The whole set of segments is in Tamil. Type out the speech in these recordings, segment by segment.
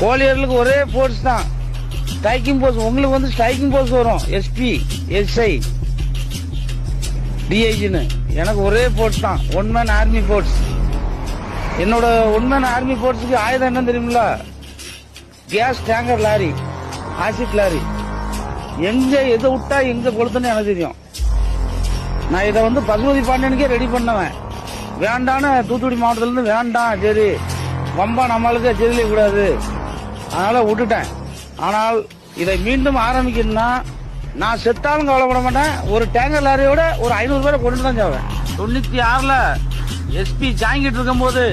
கோழியர்களுக்கு ஒரே போர்ஸ் தான். ஸ்ட்ரைக்கிங் போர்ஸ் உங்களுக்கு வந்து ஸ்ட்ரைக்கிங் போர்ஸ் வரும். எஸ்பி எஸ்ஐ டிஐஜின்னு எனக்கு ஒரே போர்ஸ் தான். ஒன் மேன் ஆர்மி போர்ஸ் என்னோட ஒன் மேன் ஆர்மி போர்ட்ஸுக்கு ஆயுதம் என்ன தெரியுமில gas tanker lorry acid lorry எங்க எதை விட்டா எங்க கொளுத்துன்னு எனக்கு தெரியும். நான் இதை வந்து பசுபதி பாண்டியனுக்கே ரெடி பண்ணவன். வேண்டான்னு தூத்துக்குடி மாவட்டத்திலேருந்து வேண்டாம் சரி. வம்பா நம்மளுக்கு ஜெயிலே கூடாது அதனால விட்டுட்டேன். ஆனால் இதை மீண்டும் ஆரம்பிக்கணும்னா நான் செத்தாலும் கவலைப்பட மாட்டேன். ஒரு டேங்கர் லாரியோட ஒரு ஐநூறு பேரை கொண்டு தான் சாவேன். தொண்ணூத்தி ஆறுல எஸ்பி ஜாங்கிட்டு இருக்கும்போது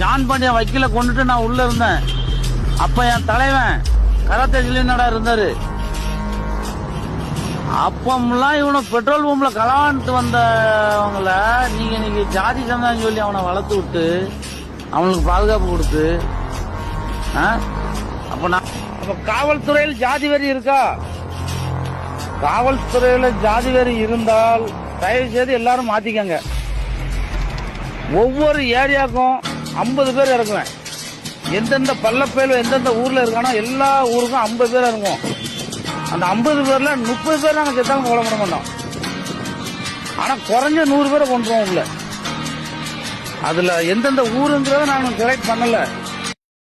ஜான் பாண்டியன் வக்கீல கொண்டுட்டு நான் உள்ள இருந்தேன். அப்ப என் தலைவன் கராத்தே ஜில்லினடா இருந்தாரு. அப்பம்லாம் இவனை பெட்ரோல் பம்ப்ல களவான்ட்டு வந்தவங்கள நீங்க நீங்க ஜாதி சந்தான்னு சொல்லி அவனை வளர்த்து விட்டு அவனுக்கு பாதுகாப்பு கொடுத்து அப்போ நான் அப்ப காவல்துறையில் ஜாதி வெறி இருக்கா? காவல்துறையில ஜாதி வெறி இருந்தால் தயவு செய்து எல்லாரும் மாத்திக்கங்க. ஒவ்வொரு ஏரியாவுக்கும் ஐம்பது பேர் இறக்குவேன் எந்தெந்த பள்ளப்பயில எந்தெந்த ஊர்ல இருக்கானோ எல்லா ஊருக்கும் ஐம்பது பேர் இறங்குவோம். அந்த ஐம்பது பேர்ல முப்பது பேர் நாங்கள் செத்தாலும் கோலம் பண்ண மாட்டோம். ஆனா குறைஞ்ச நூறு பேரை கொண்டுருவோம் உள்ள. அதுல எந்தெந்த ஊருங்கிறத நான் செலக்ட் பண்ணலை.